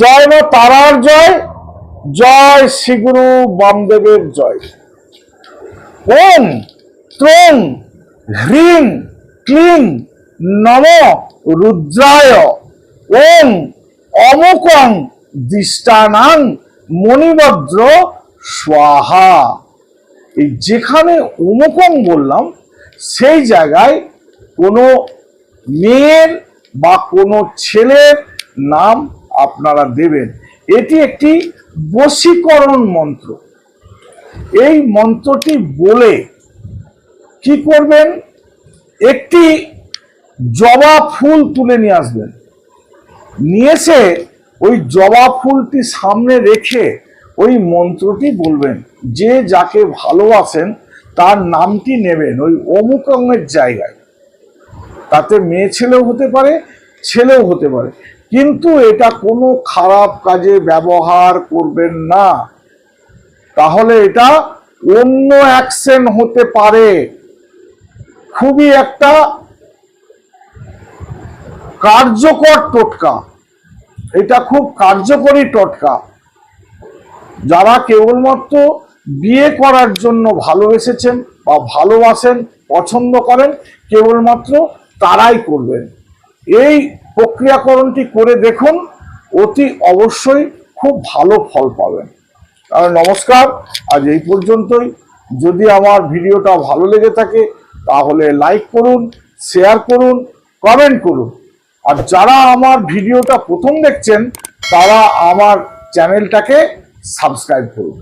জয় মা তারার জয় জয় শ্রীগুরু বামদেবের জয়। ওম ত্রং হ্রিং ক্লিং নম রুদ্রায়। ওম অমুকং দৃষ্টানাং মণিভদ্র স্বাহা। এই যেখানে অমুকং বললাম, সেই জায়গায় কোনো মেয়ের বা কোনো ছেলের নাম আপনারা দেবেন। এটি একটি বশীকরণ মন্ত্র। এই মন্ত্রটি বলে কি করবেন? একটি জবা ফুল তুলে নিয়ে আসবেন। নিয়ে এসে ওই জবা ফুলটি সামনে রেখে ওই মন্ত্রটি বলবেন। যে যাকে ভালোবাসেন তার নামটি নেবেন ওই অমুক অঙ্গের জায়গায়। তাতে মেয়ে ছেলেও হতে পারে, ছেলেও হতে পারে। কিন্তু এটা কোনো খারাপ কাজে ব্যবহার করবেন না। তাহলে এটা অন্য অ্যাকশন হতে পারে। খুবই একটা কার্যকর টোটকা। এটা খুব কার্যকরী টোটকা। যারা কেবলমাত্র বিয়ে করার জন্য ভালোবেসেছেন বা ভালোবাসেন, পছন্দ করেন, কেবলমাত্র তারাই করবেন। এই প্রক্রিয়াকরণটি করে দেখুন, অতি অবশ্যই খুব ভালো ফল পাবেন। নমস্কার, আজ এই পর্যন্তই। যদি আমার ভিডিওটা ভালো লেগে থাকে, তাহলে লাইক করুন, শেয়ার করুন, কমেন্ট করুন। আর যারা আমার ভিডিওটা প্রথম দেখছেন, তারা আমার চ্যানেলটাকে সাবস্ক্রাইব করুন।